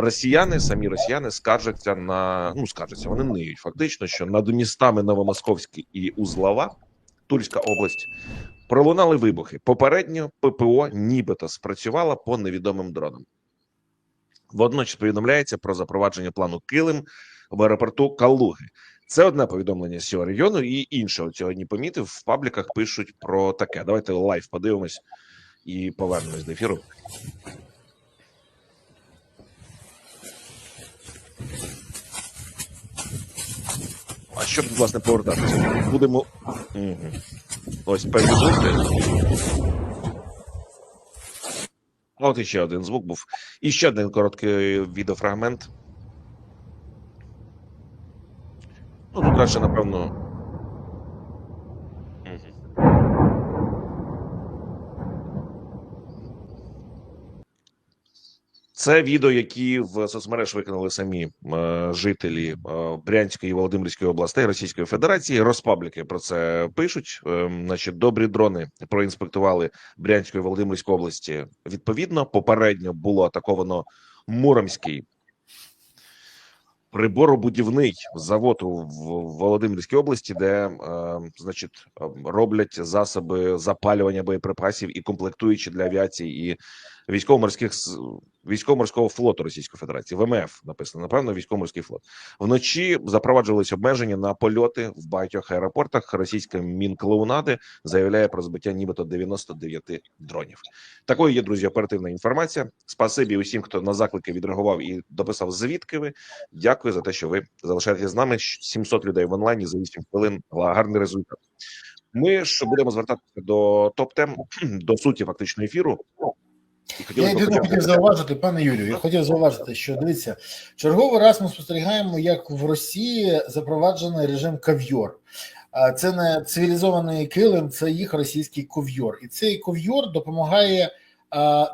росіяни, самі росіяни скаржаться на ну скаржаться, вони ниють фактично, що над містами Новомосковський і Узлова, Тульська область, пролунали вибухи. Попередньо ППО нібито спрацювала по невідомим дронам. Водночас повідомляється про запровадження плану Килим в аеропорту Калуги. Це одне повідомлення з цього регіону, і інше от сьогодні помітив в пабліках. Пишуть про таке. Давайте лайв подивимось і повернемось до ефіру. А що тут, власне повертатися, будемо угу. ось звуки. А От іще один звук був. І ще один короткий відеофрагмент. Ну, тут краще, напевно. Це відео, які в соцмереж виконали самі е, жителі е, Брянської і Володимирської областей Російської Федерації. Розпабліки про це пишуть. Е, значить, добрі дрони проінспектували Брянську і Володимирську області. Відповідно, попередньо було атаковано Муромський приборобудівний завод у Володимирській області, де е, значить роблять засоби запалювання боєприпасів і комплектуючі для авіації і військово-морських військово-морського флоту Російської Федерації. ВМФ написано напевно військово-морський флот. Вночі запроваджувалися обмеження на польоти в багатьох аеропортах. Російська мінклоунади заявляє про збиття нібито 99 дронів. Такою є друзі. Оперативна інформація. Спасибі усім, хто на заклики відреагував і дописав звідки ви. Дякую за те, що ви залишаєтесь з нами. Щ- 700 людей в онлайні за 8 хвилин. Гарний результат. Ми ж будемо звертатися до топ тем до суті фактично ефіру. І Я єдине хотів зауважити, пане Юрію. Я хотів зауважити, що дивіться, черговий раз ми спостерігаємо, як в Росії запроваджений режим кав'йор. Це не цивілізований килим, це їх російський ков'йор. І цей ков'йор допомагає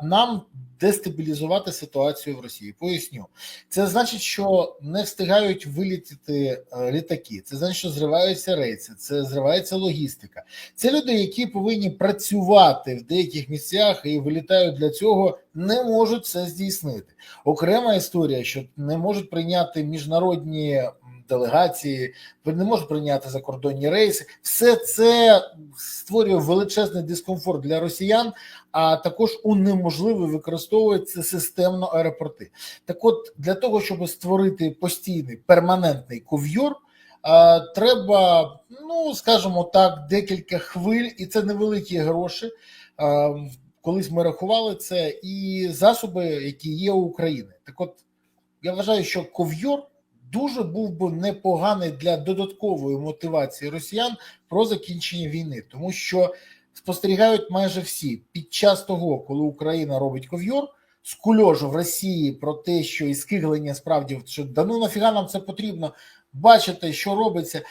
нам дестабілізувати ситуацію в Росії. Поясню, це значить, що не встигають вилітіти е, літаки. Це значить, що зриваються рейси, це зривається логістика. Це люди, які повинні працювати в деяких місцях і вилітають для цього, не можуть це здійснити. Окрема історія, що не можуть прийняти міжнародні делегації, не можуть прийняти закордонні рейси. Все це створює величезний дискомфорт для росіян, а також унеможливо використовується системно аеропорти. Так, от для того, щоб створити постійний перманентний ков'йор. А, Треба, ну скажімо так, декілька хвиль, і це невеликі гроші. Колись ми рахували це і засоби, які є у України. Так, от я вважаю, що ков'йор дуже був би непоганий для додаткової мотивації росіян про закінчення війни, тому що спостерігають майже всі під час того, коли Україна робить ков'йор. З кульожу в Росії про те, що і скиглення справді що да ну нафіга нам це потрібно, бачите, що робиться, е,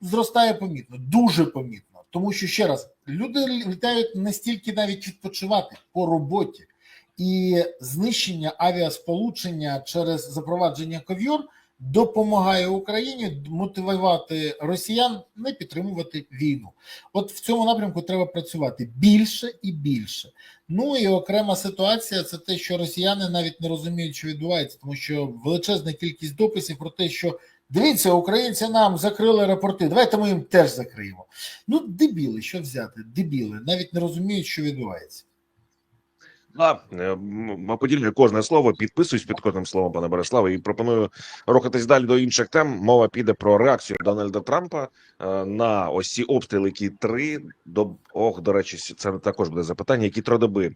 зростає помітно, дуже помітно. Тому що ще раз люди літають не стільки навіть відпочивати по роботі, і знищення авіасполучення через запровадження ков'йор допомагає Україні мотивувати росіян не підтримувати війну. От в цьому напрямку треба працювати більше і більше. Ну і окрема ситуація це те, що росіяни навіть не розуміють, що відбувається, тому що величезна кількість дописів про те, що дивіться, українці нам закрили аеропорти, давайте ми їм теж закриємо. Ну, дебіли, що взяти? Дебіли, навіть не розуміють, що відбувається. Е, м- кожне слово, підписуюсь під кожним словом, пане Бориславе, і пропоную рухатись далі до інших тем. Мова піде про реакцію Дональда Трампа е, на ось ці обстріли, які три до ох, до речі, це також буде запитання. Які три доби е,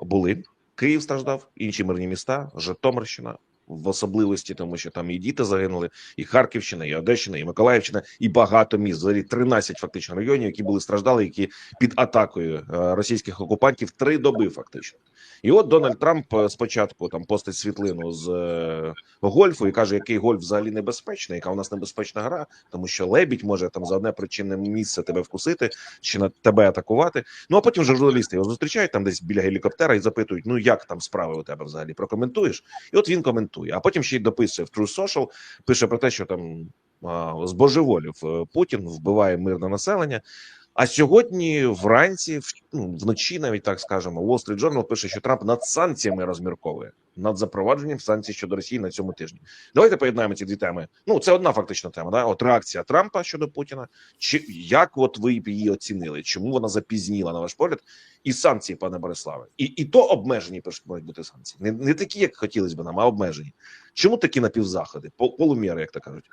були? Київ страждав, інші мирні міста, Житомирщина. В особливості, тому що там і діти загинули, і Харківщина, і Одещина, і Миколаївщина, і багато міст. Взагалі 13 фактично районів, які були страждали, які під атакою е, російських окупантів три доби, фактично. І от Дональд Трамп е, спочатку там постить світлину з е, гольфу і каже, який гольф взагалі небезпечний, яка у нас небезпечна гра, тому що лебідь може там за одне причинне місце тебе вкусити чи на тебе атакувати. Ну а потім журналісти його зустрічають там десь біля гелікоптера і запитують: ну як там справи у тебе взагалі прокоментуєш? І от він коментує. А потім ще й дописує в True Social, пише про те, що там збожеволів е, Путін вбиває мирне населення. А сьогодні вранці, ну, вночі, навіть так скажемо, Wall Street Journal пише, що Трамп над санкціями розмірковує над запровадженням санкцій щодо Росії на цьому тижні. Давайте поєднаємо ці дві теми. Ну, це одна фактична тема. Да? От реакція Трампа щодо Путіна. Чи як от ви її оцінили? Чому вона запізніла на ваш погляд? І санкції, пане Бориславе, і, і то обмежені мають бути санкції. Не, не такі, як хотілося б нам, а обмежені. Чому такі напівзаходи? Пол- Полуміри, як то кажуть.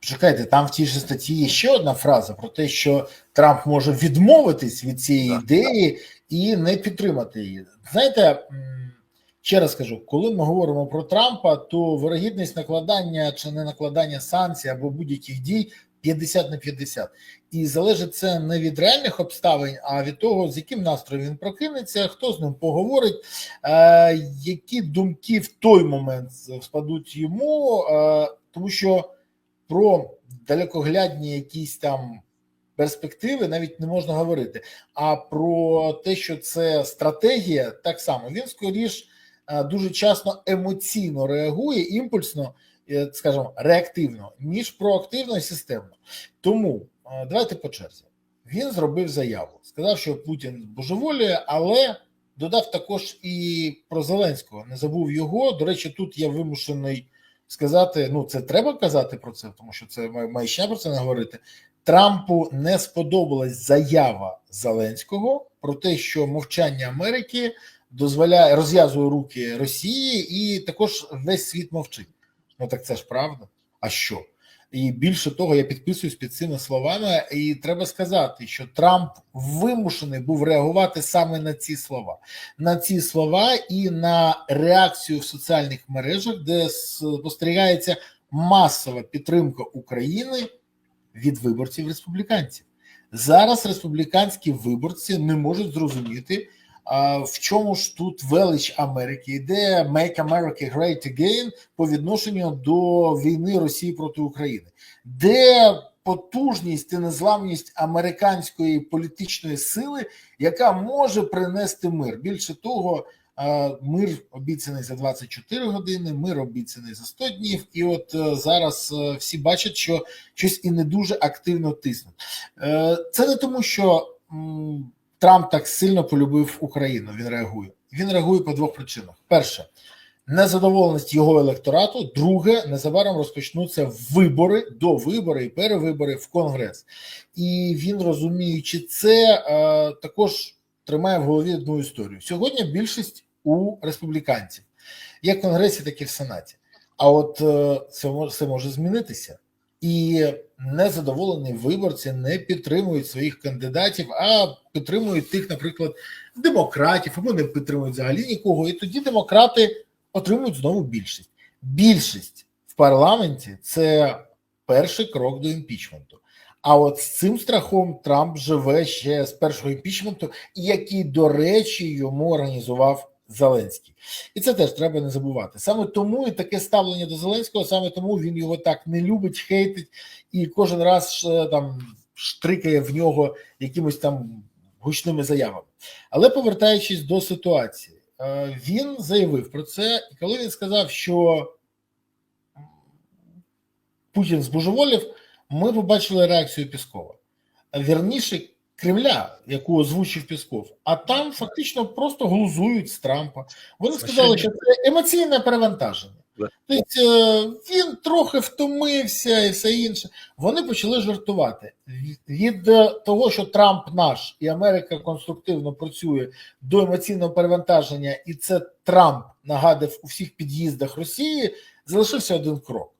Чекайте, там в тій же статті є ще одна фраза про те, що Трамп може відмовитись від цієї Так. ідеї і не підтримати її. Знаєте, ще раз кажу, коли ми говоримо про Трампа, то вирогідність накладання чи не накладання санкцій або будь-яких дій 50 на 50. І залежить це не від реальних обставин, а від того, з яким настроєм він прокинеться, хто з ним поговорить, е, які думки в той момент спадуть йому, е, тому що про далекоглядні якісь там перспективи навіть не можна говорити. А про те, що це стратегія, так само він скоріш е, дуже часто емоційно реагує, імпульсно, е, скажімо, реактивно, ніж проактивно і системно. Тому е, давайте по черзі. Він зробив заяву, сказав, що Путін божеволіє, але додав також і про Зеленського. Не забув його. До речі, тут я вимушений сказати: ну, це треба казати про це, тому що це має ще про це не говорити. Трампу не сподобалась заява Зеленського про те, що мовчання Америки дозволяє розв'язує руки Росії, і також весь світ мовчить. Ну так це ж правда. А що? І більше того, я підписуюсь під цими словами, і треба сказати, що Трамп вимушений був реагувати саме на ці слова, на ці слова і на реакцію в соціальних мережах, де спостерігається масова підтримка України від виборців республіканців. Зараз республіканські виборці не можуть зрозуміти, в чому ж тут велич Америки, йде Make America Great Again по відношенню до війни Росії проти України, де потужність і незламність американської політичної сили, яка може принести мир. Більше того, мир обіцяний за 24 години, мир обіцяний за 100 днів, і от е, зараз е, всі бачать, що щось і не дуже активно тиснуть. Е, Це не тому, що Трамп так сильно полюбив Україну. Він реагує. Він реагує по двох причинах: перше, незадоволеність його електорату. Друге, незабаром розпочнуться вибори до вибори і перевибори в Конгрес. І він, розуміючи це, е, також тримає в голові одну історію. Сьогодні більшість у республіканців, як в Конгресі, так і в Сенаті. А от е, це може, це може змінитися. І незадоволені виборці не підтримують своїх кандидатів, а підтримують тих, наприклад, демократів, або не підтримують взагалі нікого. І тоді демократи отримують знову більшість. Більшість в парламенті це перший крок до імпічменту. А от з цим страхом Трамп живе ще з першого імпічменту, який, до речі, йому організував Зеленський. І це теж треба не забувати. Саме тому і таке ставлення до Зеленського, саме тому він його так не любить, хейтить і кожен раз е, там штрикає в нього якимось там гучними заявами. Але повертаючись до ситуації, е, він заявив про це, і коли він сказав, що Путін збожеволів, ми побачили реакцію Піскова. Вірніше Кремля, яку озвучив Пісков, а там фактично просто глузують з Трампа. Вони сказали, що це емоційне перевантаження. Тобто е, він трохи втомився і все інше. Вони почали жартувати від е, того, що Трамп наш і Америка конструктивно працює до емоційного перевантаження, і це Трамп нагадав у всіх під'їздах Росії. Залишився один крок.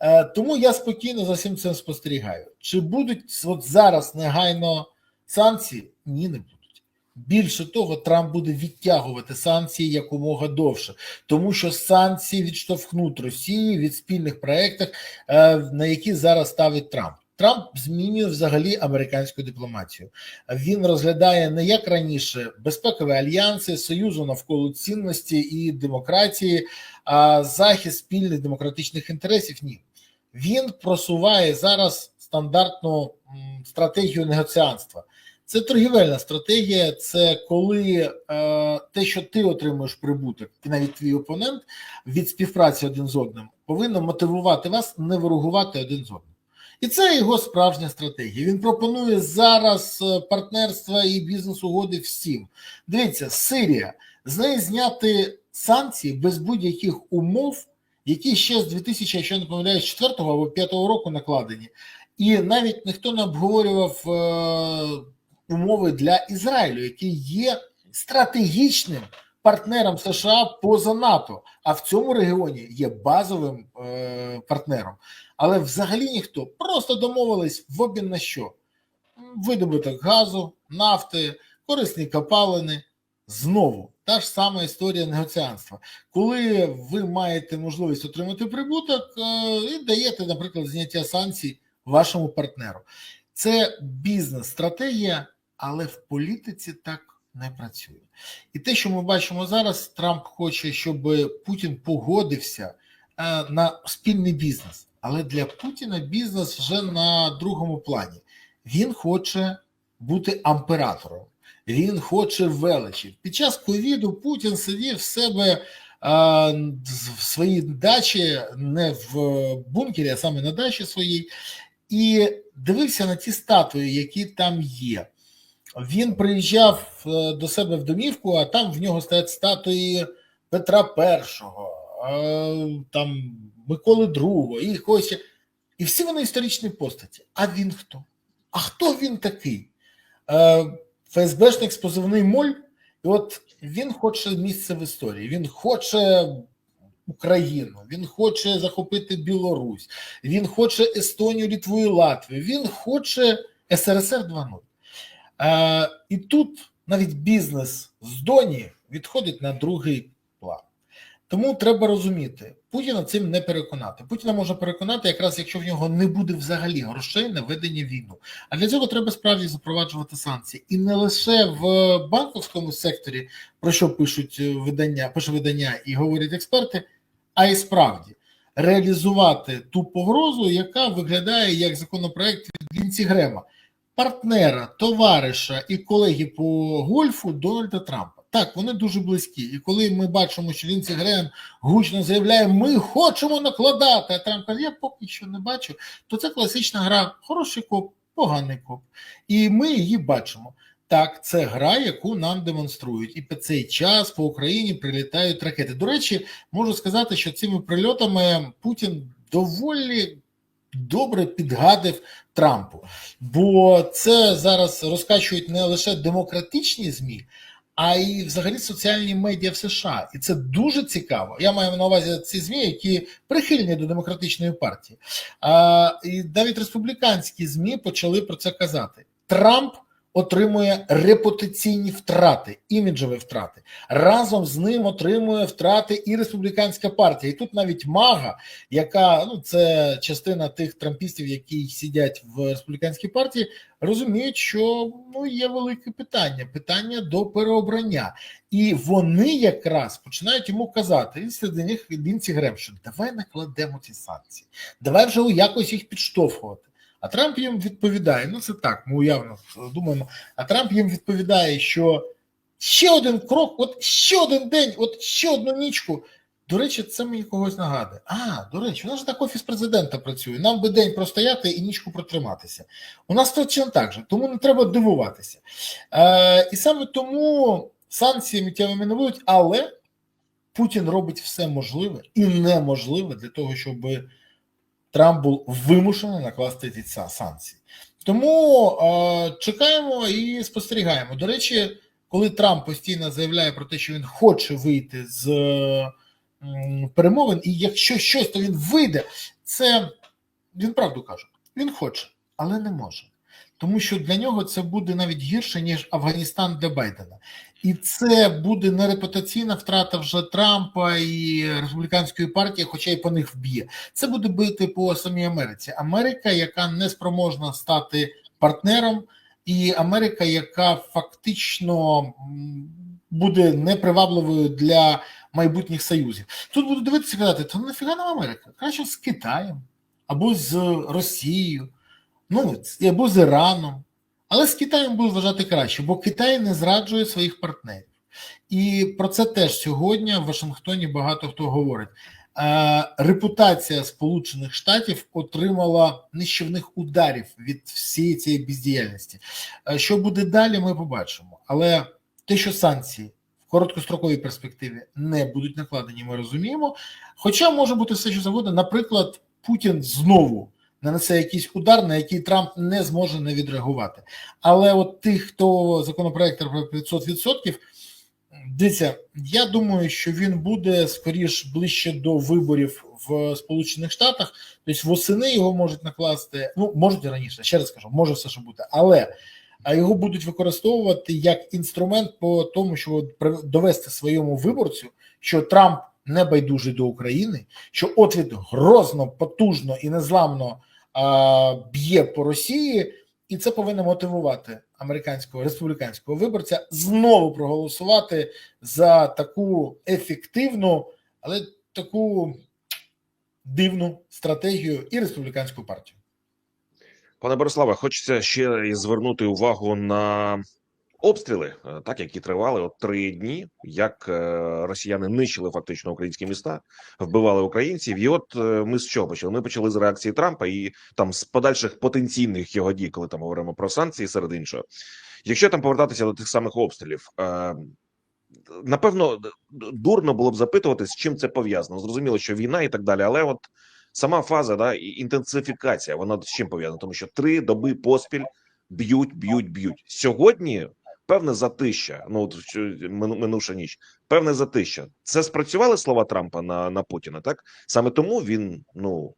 Е, Тому я спокійно за всім цим спостерігаю. Чи будуть от зараз негайно санкції? Ні, не будуть. Більше того, Трамп буде відтягувати санкції якомога довше, тому що санкції відштовхнуть Росію від спільних проєктів, е, на які зараз ставить Трамп. Трамп змінює взагалі американську дипломатію. Він розглядає не як раніше безпекові альянси, союзу навколо цінності і демократії, а захист спільних демократичних інтересів. Ні, він просуває зараз стандартну стратегію негоціанства. Це торгівельна стратегія. Це коли е, те, що ти отримуєш прибуток, і навіть твій опонент від співпраці один з одним, повинно мотивувати вас не ворогувати один з одним. І це його справжня стратегія. Він пропонує зараз е, партнерства і бізнес-угоди всім. Дивіться, Сирія з неї зняти санкції без будь-яких умов, які ще з 2000, якщо не помиляюсь, 4 або 5 року накладені. І навіть ніхто не обговорював е, умови для Ізраїлю, який є стратегічним партнером США поза НАТО, а в цьому регіоні є базовим е, партнером. Але взагалі ніхто просто домовились в обмін на що? Видобуток газу, нафти, корисні копалини. Знову та ж сама історія негоціанства. Коли ви маєте можливість отримати прибуток е, і даєте, наприклад, зняття санкцій вашому партнеру. Це бізнес-стратегія, але в політиці так не працює. І те, що ми бачимо зараз, Трамп хоче, щоб Путін погодився е, на спільний бізнес. Але для Путіна бізнес вже на другому плані. Він хоче бути амператором, він хоче величі. Під час ковіду Путін сидів в себе е, в своїй дачі, не в бункері, а саме на дачі своїй, і дивився на ті статуї, які там є. Він приїжджав е, до себе в домівку, а там в нього стоять статуї Петра І, е, там Миколи II і когось. І всі вони історичні постаті. А він хто? А хто він такий? Е, ФСБшник з позивний Моль, і от він хоче місце в історії, він хоче Україну, він хоче захопити Білорусь, він хоче Естонію, Літву і Латвію, він хоче СРСР 2.0. Е, і тут навіть бізнес з Доні відходить на другий план. Тому треба розуміти, Путіна цим не переконати. Путіна може переконати, якраз якщо в нього не буде взагалі грошей на ведення війну. А для цього треба справді запроваджувати санкції. І не лише в банковському секторі, про що пишуть видання, пише видання і говорять експерти, а й справді реалізувати ту погрозу, яка виглядає як законопроект від Лінці Грема партнера, товариша і колеги по гольфу Дональда Трампа. Так, вони дуже близькі. І коли ми бачимо, що Лінці Грем гучно заявляє, ми хочемо накладати, а Трамп каже, я поки що не бачу, то це класична гра хороший коп, поганий коп. І ми її бачимо. Так, це гра, яку нам демонструють, і по цей час по Україні прилітають ракети. До речі, можу сказати, що цими прильотами Путін доволі добре підгадив Трампу, бо це зараз розкачують не лише демократичні змі, а й взагалі соціальні медіа в США. І це дуже цікаво. Я маю на увазі ці змі, які прихильні до демократичної партії. А, І навіть республіканські змі почали про це казати. Трамп отримує репутаційні втрати, іміджові втрати. Разом з ним отримує втрати і республіканська партія. І тут навіть Мага, яка ну це частина тих трампістів, які сидять в республіканській партії, розуміють, що ну є велике питання питання до переобрання. І вони якраз починають йому казати, і серед них Лінці Грем, що давай накладемо ці санкції, давай вже якось їх підштовхувати. А Трамп їм відповідає: ну це так, ми уявно думаємо. А Трамп їм відповідає, що ще один крок, от ще один день, от ще одну нічку. До речі, це мені когось нагадує. А, до речі, у нас ж так офіс президента працює. Нам би день простояти і нічку протриматися. У нас точно так же, тому не треба дивуватися. Е, І саме тому санкції миттєвими не але Путін робить все можливе і неможливе для того, щоб. Трамп був вимушений накласти ці санкції. Тому е, чекаємо і спостерігаємо. До речі, коли Трамп постійно заявляє про те, що він хоче вийти з е, перемовин, і якщо щось, то він вийде, це він правду каже. Він хоче, але не може. Тому що для нього це буде навіть гірше, ніж Афганістан для Байдена. І це буде не репутаційна втрата вже Трампа і республіканської партії, хоча й по них вб'є. Це буде бити по самій Америці. Америка, яка не спроможна стати партнером, і Америка, яка фактично буде непривабливою для майбутніх союзів. Тут буду дивитися казати, то нафіга нам Америка? Краще з Китаєм або з Росією, ну або з Іраном. Але з Китаєм будуть вважати краще, бо Китай не зраджує своїх партнерів. І про це теж сьогодні в Вашингтоні багато хто говорить. е, репутація Сполучених Штатів отримала нищівних ударів від всієї цієї бездіяльності. Е, Що буде далі, ми побачимо. Але те, що санкції в короткостроковій перспективі не будуть накладені, ми розуміємо. Хоча може бути все, що завгодно. Наприклад, Путін знову нанесе якийсь удар, на який Трамп не зможе не відреагувати. Але от тих, хто законопроект про 500%, дивіться, я думаю, що він буде скоріш ближче до виборів в Сполучених Штатах. Тобто восени його можуть накласти. Ну можуть і раніше. Ще раз скажу, може все що бути, але а його будуть використовувати як інструмент по тому, щоб довести своєму виборцю, що Трамп не байдужий до України, що от він грозно, потужно і незламно б'є по Росії, і це повинно мотивувати американського республіканського виборця знову проголосувати за таку ефективну, але таку дивну стратегію і республіканську партію. Пане Бориславе, хочеться ще звернути увагу на обстріли, е, так які тривали от три дні, як е, росіяни нищили фактично українські міста, вбивали українців. І от е, ми з чого почали? Ми почали з реакції Трампа і там з подальших потенційних його дій, коли там говоримо про санкції, серед іншого. Якщо там повертатися до тих самих обстрілів, напевно, дурно було б запитувати, з чим це пов'язано. Зрозуміло, що війна і так далі, але от сама фаза, да, інтенсифікація, вона з чим пов'язана? Тому що три доби поспіль б'ють, б'ють, б'ють. Сьогодні певне затища. Ну от минувша ніч, певне затища. Це спрацювали слова Трампа на, на Путіна, так саме тому він ну.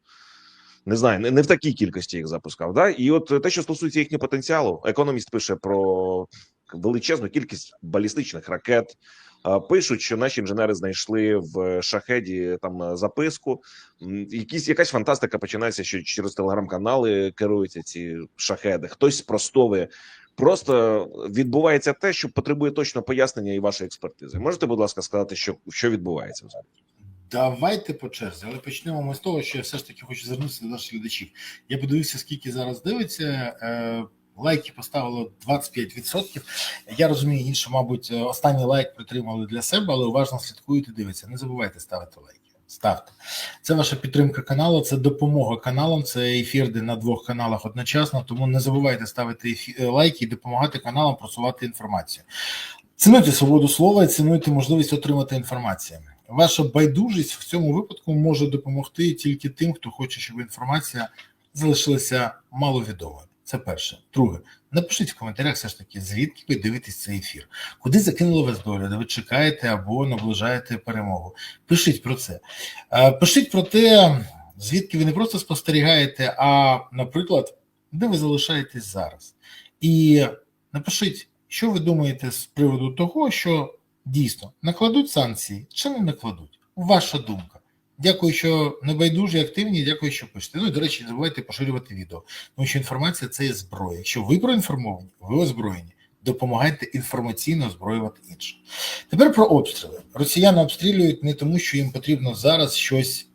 Не знаю, не, не в такій кількості їх запускав. Да? І от те, що стосується їхнього потенціалу, економіст пише про величезну кількість балістичних ракет. Пишуть, що наші інженери знайшли в шахеді там е, записку. Якісь якась фантастика починається, що через телеграм-канали керуються ці шахеди. Хтось спростовує. Просто відбувається те, що потребує точно пояснення і вашої експертизи. Можете, будь ласка, сказати, що, що відбувається взагалі? Давайте по черзі, але почнемо ми з того, що я все ж таки хочу звернутися до наших глядачів. Я подивився, скільки зараз дивиться. Е, лайки поставило 25%. Я розумію, інше, мабуть, е, останній лайк притримали для себе, але уважно слідкують і дивиться. Не забувайте ставити лайки. Ставте. Це ваша підтримка каналу, це допомога каналам, це ефірди на двох каналах одночасно. Тому не забувайте ставити е, лайки і допомагати каналам просувати інформацію. Цінуйте свободу слова і цінуйте можливість отримати інформацію. Ваша байдужість в цьому випадку може допомогти тільки тим, хто хоче, щоб інформація залишилася маловідомою. Це перше. Друге, напишіть в коментарях все ж таки, звідки ви дивитесь цей ефір, куди закинула вас доля, де ви чекаєте або наближаєте перемогу. Пишіть про це. Е, Пишіть про те, звідки ви не просто спостерігаєте, а, наприклад, де ви залишаєтесь зараз. І напишіть, що ви думаєте з приводу того, що дійсно накладуть санкції чи не накладуть. Ваша думка. Дякую, що небайдужі, активні. Дякую, що пишете. Ну і до речі, не забувайте поширювати відео, тому що інформація це є зброя. Якщо ви проінформовані, ви озброєні. Допомагайте інформаційно озброювати інших. Тепер про обстріли. Росіяни обстрілюють не тому, що їм потрібно зараз щось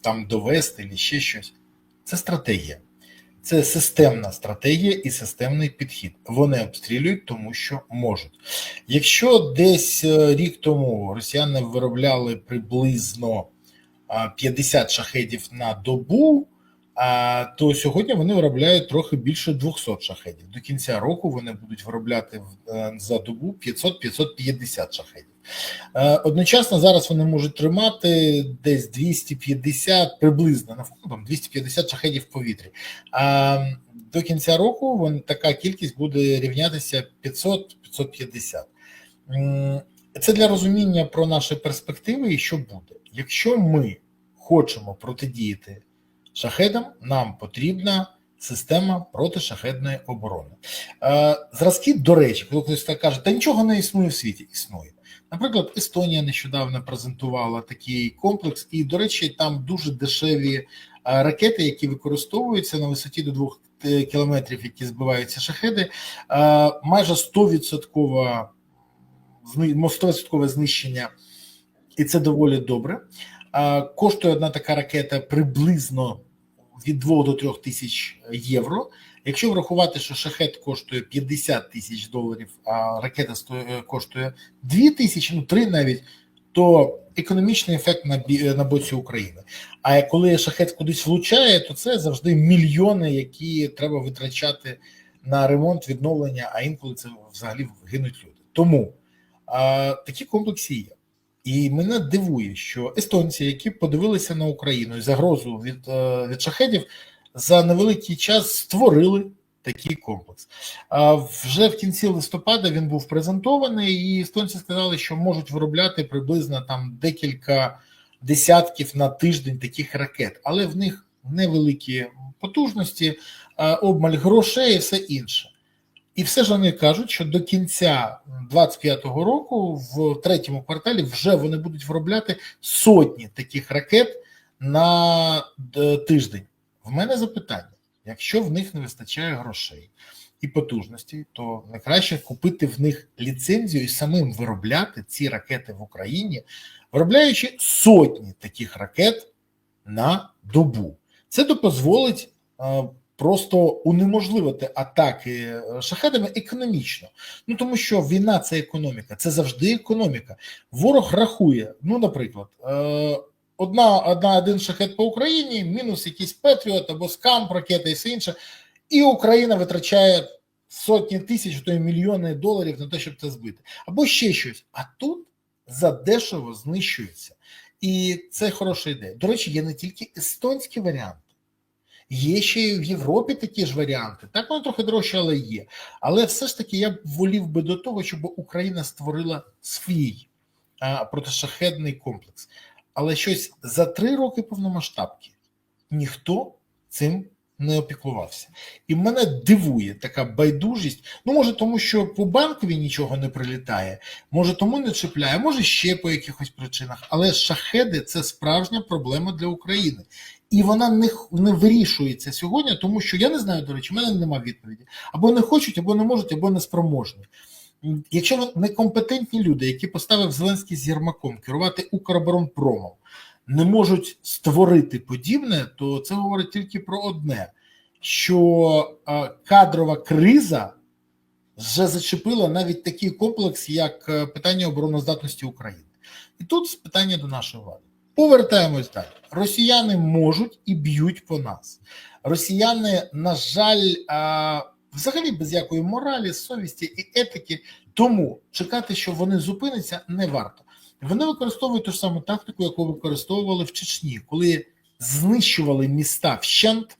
там довести чи ще щось. Це стратегія. Це системна стратегія і системний підхід. Вони обстрілюють, тому що можуть. Якщо десь е, рік тому росіяни виробляли приблизно а, 50 шахедів на добу, то сьогодні вони виробляють трохи більше 200 шахедів. До кінця року вони будуть виробляти е, за добу 500-550 шахедів. Е, Одночасно зараз вони можуть тримати десь 250 приблизно навколо там 250 шахедів в повітрі. А до кінця року вон, така кількість буде рівнятися 500-550. Це для розуміння про наші перспективи і що буде. Якщо ми хочемо протидіяти шахедам, нам потрібна система протишахедної оборони. Е, Зразки, до речі, коли хтось так каже, та нічого не існує в світі, існує. Наприклад, Естонія нещодавно презентувала такий комплекс, і, до речі, там дуже дешеві е, ракети, які використовуються на висоті до 2 кілометрів, які збиваються шахеди, е, майже 100% 100% знищення, і це доволі добре. Е, Коштує одна така ракета приблизно від 2 до 3 тисяч євро. Якщо врахувати, що шахет коштує 50 тисяч доларів, а ракета е, коштує 2 тисячі, ну 3 навіть, то економічний ефект на на боці України. А коли шахет кудись влучає, то це завжди мільйони, які треба витрачати на ремонт, відновлення, а інколи це взагалі гинуть люди. Тому а, такі комплекси є. І мене дивує, що естонці, які подивилися на Україну і загрозу від, е, від шахедів, за невеликий час створили такий комплекс. Вже в кінці листопада він був презентований, і естонці сказали, що можуть виробляти приблизно там декілька десятків на тиждень таких ракет, але в них невеликі потужності, обмаль грошей і все інше. І все ж вони кажуть, що до кінця 25-го року, в третьому кварталі, вже вони будуть виробляти сотні таких ракет на тиждень. В мене запитання: якщо в них не вистачає грошей і потужності, то найкраще купити в них ліцензію і самим виробляти ці ракети в Україні, виробляючи сотні таких ракет на добу. Це дозволить е, просто унеможливити атаки е, шахедами економічно. Ну тому що війна це економіка, це завжди економіка. Ворог рахує, ну, наприклад, е, одна, одна один шахет по Україні, мінус якийсь Петріот або скамп, ракета і все інше, і Україна витрачає сотні тисяч, то й мільйони доларів на те, щоб це збити, або ще щось. А тут задешево знищується. І це хороша ідея. До речі, є не тільки естонські варіанти. Є ще й в Європі такі ж варіанти. Так воно трохи дорожче, але є. Але все ж таки я б волів би до того, щоб Україна створила свій а, протишахедний комплекс. Але щось за три роки повномасштабки ніхто цим не опіклувався. І мене дивує така байдужість. Ну, може, тому що по банкові нічого не прилітає, може, тому не чіпляє, може ще по якихось причинах. Але шахеди це справжня проблема для України. І вона не, не вирішується сьогодні, тому що я не знаю, до речі, в мене немає відповіді. Або не хочуть, або не можуть, або не спроможні. Якщо некомпетентні люди, які поставив Зеленський з Єрмаком керувати Укроборонпромом, не можуть створити подібне, то це говорить тільки про одне: що е, кадрова криза вже зачепила навіть такий комплекс, як е, питання обороноздатності України. І тут питання до нашої влади. Повертаємось далі. Росіяни можуть і б'ють по нас. Росіяни, на жаль, а, взагалі без якої моралі, совісті і етики, тому чекати, що вони зупиняться, не варто. Вони використовують ту ж саму тактику, яку використовували в Чечні, коли знищували міста вщент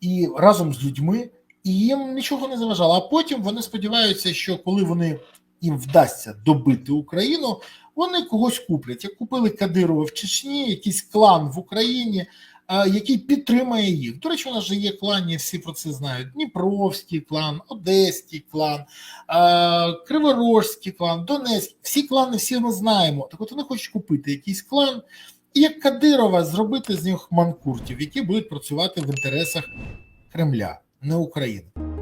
і разом з людьми, і їм нічого не заважало. А потім вони сподіваються, що коли вони їм вдасться добити Україну, вони когось куплять. Як купили Кадирова в Чечні, якийсь клан в Україні, який підтримає їх. До речі, у нас же є клані, всі про це знають: Дніпровський клан, Одеський клан, Криворожський клан, Донецький. Всі клани всі ми знаємо. Так от вони хочуть купити якийсь клан. І як Кадирова зробити з них манкуртів, які будуть працювати в інтересах Кремля, не України.